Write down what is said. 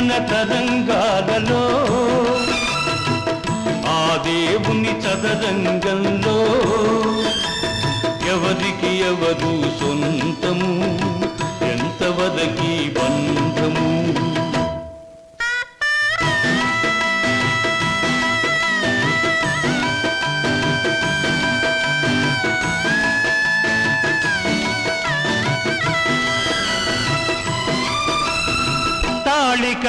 జీవన తరంగాలలో ఆ దేవుని చదరంగంలో ఎవరికి ఎవరు సొంతము?